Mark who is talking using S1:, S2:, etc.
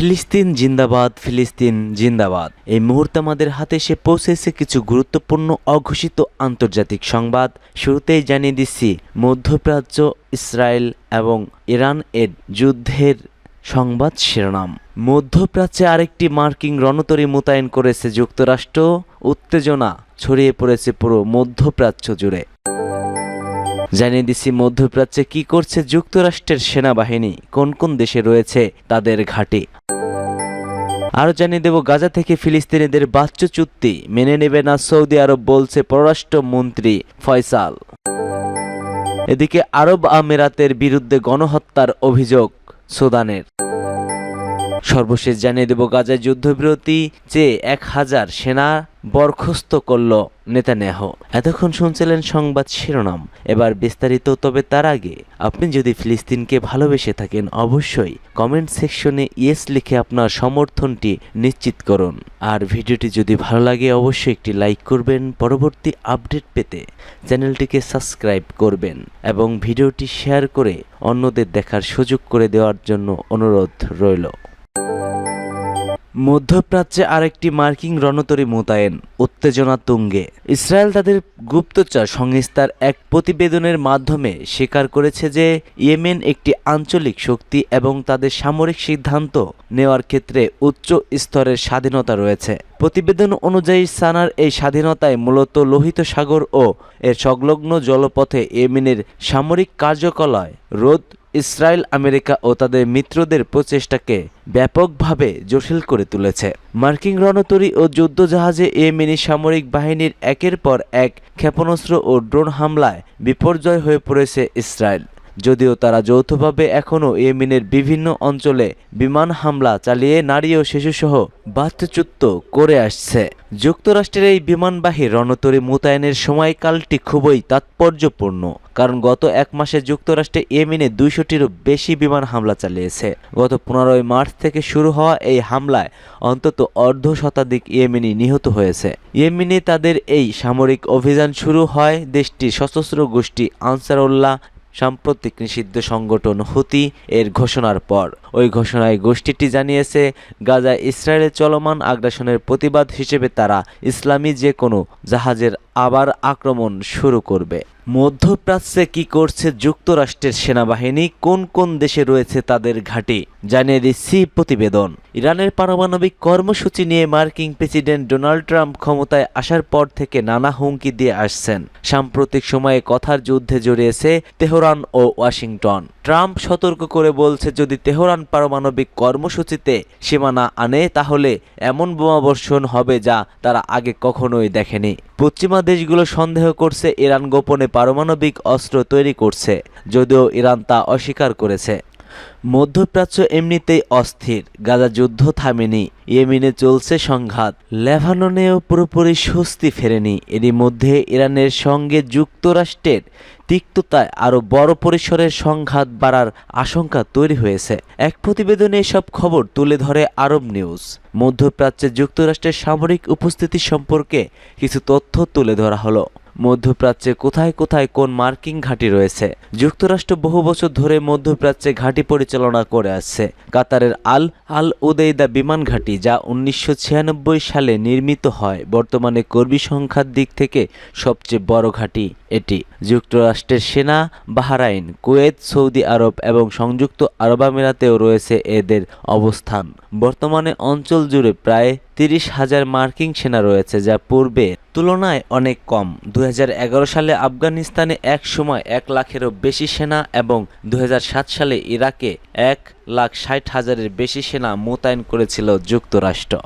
S1: ফিলিস্তিন জিন্দাবাদ ফিলিস্তিন জিন্দাবাদ। এই মুহূর্তে আমাদের হাতে এসে পৌঁছেছে কিছু গুরুত্বপূর্ণ, অঘোষিত আন্তর্জাতিক সংবাদ। শুরুতেই জানিয়ে দিচ্ছি, মধ্যপ্রাচ্য, ইসরায়েল এবং ইরান এর যুদ্ধের সংবাদ শিরোনাম। মধ্যপ্রাচ্যে আরেকটি মার্কিং রণতরী মোতায়েন করেছে যুক্তরাষ্ট্র। উত্তেজনা ছড়িয়ে পড়েছে পুরো মধ্যপ্রাচ্য জুড়ে। জানিয়ে দিচ্ছি, মধ্যপ্রাচ্যে কি করছে যুক্তরাষ্ট্রের সেনাবাহিনী? কোন কোন দেশে রয়েছে তাদের ঘাঁটি? আরও জানিয়ে দেব, গাজা থেকে ফিলিস্তিনিদের বাচ্চুচ্যুতি মেনে নেবে না সৌদি আরব, বলছে পররাষ্ট্রমন্ত্রী ফয়সাল। এদিকে আরব আমিরাতের বিরুদ্ধে গণহত্যার অভিযোগ সুদানের। সর্বশেষ জানিয়ে দেব গাজায় যুদ্ধবিরতি যে এক হাজার সেনা বরখাস্ত করল নেতানেহ এতক্ষণ শুনছিলেন সংবাদ শিরোনাম। এবার বিস্তারিত, তবে তার আগে আপনি যদি ফিলিস্তিনকে ভালোবেসে থাকেন, অবশ্যই কমেন্ট সেকশনে ইয়েস লিখে আপনার সমর্থনটি নিশ্চিত করুন। আর ভিডিওটি যদি ভালো লাগে, অবশ্যই একটি লাইক করবেন। পরবর্তী আপডেট পেতে চ্যানেলটিকে সাবস্ক্রাইব করবেন এবং ভিডিওটি শেয়ার করে অন্যদের দেখার সুযোগ করে দেওয়ার জন্য অনুরোধ রইল। মধ্যপ্রাচ্যে আরেকটি মার্কিং রণতরী মোতায়েন, উত্তেজনা তুঙ্গে। ইসরায়েল তাদের গুপ্তচর সংস্থার এক প্রতিবেদনের মাধ্যমে স্বীকার করেছে যে ইয়েমেন একটি আঞ্চলিক শক্তি এবং তাদের সামরিক সিদ্ধান্ত নেওয়ার ক্ষেত্রে উচ্চ স্তরের স্বাধীনতা রয়েছে। প্রতিবেদন অনুযায়ী, সানার এই স্বাধীনতায় মূলত লোহিত সাগর ও এর সংলগ্ন জলপথে ইয়েমেনের সামরিক কার্যকলায় রোধ ইসরায়েল, আমেরিকা ও তাদের মিত্রদের প্রচেষ্টাকে ব্যাপকভাবে জটিল করে তুলেছে। মার্কিন রণতরী ও যুদ্ধজাহাজে ইয়েমেনি সামরিক বাহিনীর একের পর এক ক্ষেপণাস্ত্র ও ড্রোন হামলায় বিপর্যয় হয়ে পড়েছে ইসরায়েল। যদিও তারা যৌথভাবে এখনও ইয়েমেনের বিভিন্ন অঞ্চলে বিমান হামলা চালিয়ে নারী ও শিশুসহ বাস্তুচ্যুত করে আসছে। যুক্তরাষ্ট্রের এই বিমানবাহী রণতরী মোতায়েনের সময়কালটি খুবই তাৎপর্যপূর্ণ, কারণ গত এক মাসে যুক্তরাষ্ট্রে ইয়েমেনে দুইশোটিরও বেশি বিমান হামলা চালিয়েছে। গত পনেরোই মার্চ থেকে শুরু হওয়া এই হামলায় অন্তত অর্ধ শতাধিক ইয়েমেনি নিহত হয়েছে। ইয়েমেনে তাদের এই সামরিক অভিযান শুরু হয় দেশটির সশস্ত্র গোষ্ঠী আনসারুল্লাহ সাম্প্রতিক নিষিদ্ধ সংগঠন হুতি এর ঘোষণার পর। ওই ঘোষণায় গোষ্ঠীটি জানিয়েছে, গাজায় ইসরায়েলের চলমান আগ্রাসনের প্রতিবাদ হিসেবে তারা ইসলামী যে কোনো জাহাজের আবার আক্রমণ শুরু করবে। মধ্যপ্রাচ্যে কি করছে যুক্তরাষ্ট্রের সেনাবাহিনী? কোন কোন দেশে রয়েছে তাদের ঘাঁটি? জানিয়ে দিচ্ছি প্রতিবেদন। ইরানের পারমাণবিক কর্মসূচি নিয়ে মার্কিন প্রেসিডেন্ট ডোনাল্ড ট্রাম্প ক্ষমতায় আসার পর থেকে নানা হুমকি দিয়ে আসছেন। সাম্প্রতিক সময়ে কথার যুদ্ধে জড়িয়েছে তেহরান ও ওয়াশিংটন। ট্রাম্প সতর্ক করে বলছে, যদি তেহরান পারমাণবিক কর্মসূচিতে সীমানা আনে, তাহলে এমন বোমাবর্ষণ হবে যা তারা আগে কখনোই দেখেনি। পশ্চিমা দেশগুলো সন্দেহ করছে ইরান গোপনে পারমাণবিক অস্ত্র তৈরি করছে, যদিও ইরান তা অস্বীকার করেছে। মধ্যপ্রাচ্য এমনিতেই অস্থির। গাজা যুদ্ধ থামেনি, ইয়েমিনে চলছে সংঘাত। লেবাননেও পুরোপুরি স্বস্তি ফেরেনি। এরই মধ্যে ইরানের সঙ্গে যুক্তরাষ্ট্রের তিক্ততায় আরও বড় পরিসরের সংঘাত বাড়ার আশঙ্কা তৈরি হয়েছে। এক প্রতিবেদনে এসব খবর তুলে ধরে আরব নিউজ। মধ্যপ্রাচ্যে যুক্তরাষ্ট্রের সামরিক উপস্থিতি সম্পর্কে কিছু তথ্য তুলে ধরা হলো। মধ্যপ্রাচ্যে কোথায় কোথায় কোন মার্কিং ঘাঁটি রয়েছে? যুক্তরাষ্ট্র বহু বছর ধরে মধ্যপ্রাচ্যে ঘাঁটি পরিচালনা করে আসছে কাতারের আল আল উদেইদা বিমান ঘাঁটি, যা উনিশশো ছিয়ানব্বই সালে নির্মিত হয়, বর্তমানে কর্মী সংখ্যার দিক থেকে সবচেয়ে বড় ঘাঁটি। এটি যুক্তরাষ্ট্রের সেনা, বাহরাইন, কুয়েত, সৌদি আরব এবং সংযুক্ত আরব আমিরাতেও রয়েছে এদের অবস্থান। বর্তমানে অঞ্চল জুড়ে প্রায় তিরিশ হাজার মার্কিন সেনা রয়েছে, যা পূর্বে তুলনায় অনেক কম। দু হাজার এগারো সালে আফগানিস্তানে এক সময় এক লাখেরও বেশি সেনা এবং দু হাজার সাত সালে ইরাকে এক লাখ ষাট হাজারের বেশি সেনা মোতায়েন করেছিল যুক্তরাষ্ট্র।